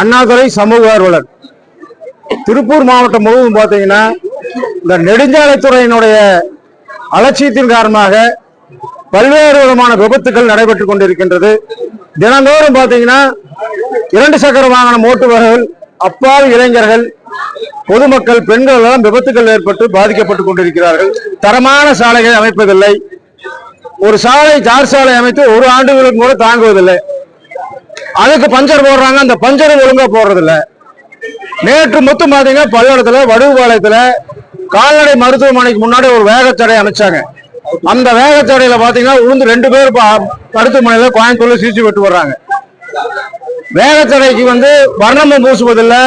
அண்ணாதுரை சமூக ஆர்வலர். திருப்பூர் மாவட்டம் முழுவதும் பார்த்தீங்கன்னா இந்த நெடுஞ்சாலைத்துறையினுடைய அலட்சியத்தின் காரணமாக பல்வேறு விதமான விபத்துகள் நடைபெற்றுக் கொண்டிருக்கின்றது. தினந்தோறும் பார்த்தீங்கன்னா இரண்டு சக்கர வாகனம் ஓட்டுபவர்கள் அப்பாவி இளைஞர்கள் பொதுமக்கள் பெண்கள் எல்லாம் விபத்துகள் ஏற்பட்டு பாதிக்கப்பட்டுக் கொண்டிருக்கிறார்கள். தரமான சாலைகளை அமைப்பதில்லை. ஒரு சாலை தார் சாலை அமைத்து ஒரு ஆண்டுகளுக்கு கூட தாங்குவதில்லை. அதுக்கு பஞ்சர் போடுறாங்க. அந்த பஞ்சர் ஒழுங்கா போடுறது இல்ல நேற்று மொத்தம் பாத்தீங்கன்னா பல்லடத்துல வடுவாளையத்துல கால்நடை மருத்துவமனைக்கு முன்னாடி ஒரு வேகத்தடை அமைச்சாங்க அந்த வேகத்தடையில பாத்தீங்கன்னா உளுந்து ரெண்டு பேர் மருத்துவமனையில கோயம்புத்தூர்ல சிகிச்சை பெற்று வர்றாங்க. வேகத்தடைக்கு வந்து வர்ணமும் பூசுவதில்லை.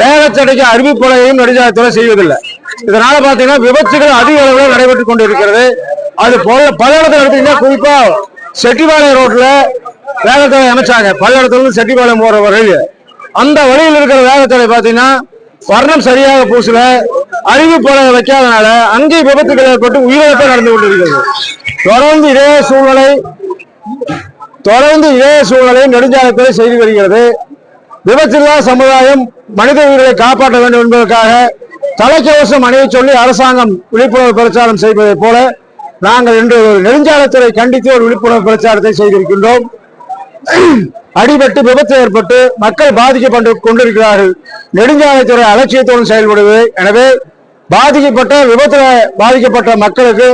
வேகத்தடைக்கு அறிவிப்பலையும் நெடுஞ்சாலைத்துறை செய்வதில்லை. இதனால பாத்தீங்கன்னா விபத்துகள் அதிக அளவில் நடைபெற்றுக் கொண்டிருக்கிறது. அது போல பல்லடத்தில் எடுத்தீங்கன்னா குறிப்பா செட்டிபாளையம் ரோட்ல வேகத்தடை அமைச்சாங்க. பல்லடத்துல இருந்து செட்டிபாளையம் போற வழியில் அந்த வழியில் இருக்கிற வேகத்தடை பாத்தீங்கன்னா வர்ணம் சரியாக பூசல அறிவிப்பலகை வைக்காதனால அங்கே விபத்துகள் ஏற்பட்டு உயிரிழப்பு நடந்து கொண்டிருக்கிறது. தொடர்ந்து இதே சூழ்நிலை தொடர்ந்து இதே சூழ்நிலை நெடுஞ்சாலைத்துறை செய்து வருகிறது. விபத்தில்லா சமுதாயம் மனித உயிர்களை காப்பாற்ற வேண்டும் என்பதற்காக தலைக்கவசம் அணிய சொல்லி அரசாங்கம் விழிப்புணர்வு பிரச்சாரம் செய்வதைப் போல நாங்கள் இன்று ஒரு நெடுஞ்சாலைத்துறை கண்டித்து ஒரு விழிப்புணர்வு பிரச்சாரத்தை செய்திருக்கின்றோம். அடிபட்டு விபத்து ஏற்பட்டு மக்கள் பாதிக்கப்பட்டு கொண்டிருக்கிறார்கள். நெடுஞ்சாலைத்துறை அலட்சியத்துடன் செயல்படுவது எனவே பாதிக்கப்பட்ட விபத்துல பாதிக்கப்பட்ட மக்களுக்கு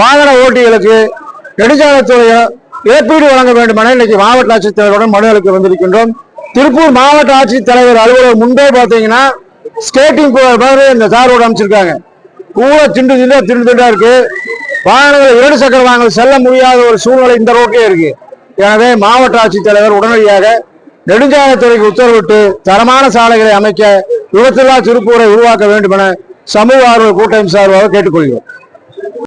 வாகன ஓட்டிகளுக்கு நெடுஞ்சாலைத்துறை இழப்பீடு வழங்க வேண்டும் என இன்னைக்கு மாவட்ட ஆட்சித்தலைவருடன் மனு அளிக்க வந்திருக்கின்றோம். திருப்பூர் மாவட்ட ஆட்சித்தலைவர் அலுவலகம் முன்பே பார்த்தீங்கன்னா ஸ்கேட்டிங் மாதிரி இந்த தார் ரோடு அமைச்சிருக்காங்க. கூட திண்டு திண்டா திண்டு திண்டா இருக்கு. வாகனங்கள் இரண்டு சக்கர வாகனங்கள் செல்ல முடியாத ஒரு சூழ்நிலை இந்த ரோட்லயே இருக்கு. எனவே மாவட்ட ஆட்சித்தலைவர் உடனடியாக நெடுஞ்சாலைத்துறைக்கு உத்தரவிட்டு தரமான சாலைகளை அமைக்க விபத்தில்லா திருப்பூரை உருவாக்க வேண்டும் என சமூக ஆர்வல் கூட்டமைப்பு சார்பாக கேட்டுக்கொள்கிறோம்.